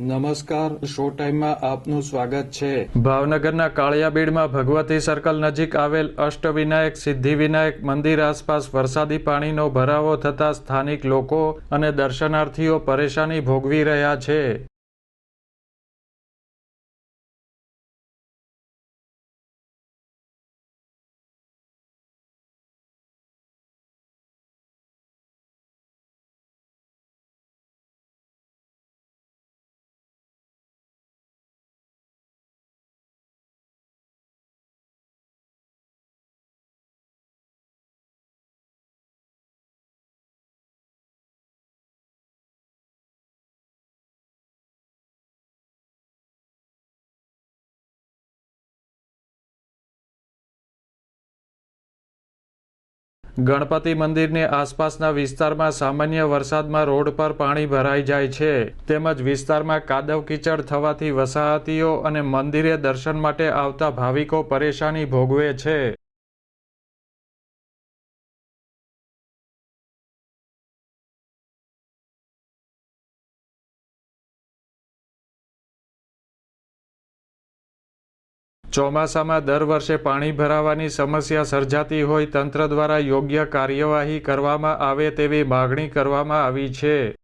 નમસ્કાર શો ટાઈમમાં આપનું સ્વાગત છે. ભાવનગરના કાળિયાબીડમાં ભગવતી સર્કલ નજીક આવેલ અષ્ટવિનાયક, સિદ્ધિવિનાયક મંદિર આસપાસ વરસાદી પાણીનો ભરાવો થતાં સ્થાનિક લોકો અને દર્શનાર્થીઓ પરેશાની ભોગવી રહ્યા છે. ગણપતિ મંદિરની આસપાસના વિસ્તારમાં સામાન્ય વરસાદમાં રોડ પર પાણી ભરાઈ જાય છે. તેમજ વિસ્તારમાં કાદવ કીચડ થવાથી વસાહતીઓ અને મંદિરે દર્શન માટે આવતા ભાવિકો પરેશાની ભોગવે છે. ચોમાસામાં દર વર્ષે પાણી ભરાવાની સમસ્યા સર્જાતી હોય તંત્ર દ્વારા યોગ્ય કાર્યવાહી કરવામાં આવે તેવી માગણી કરવામાં આવી છે.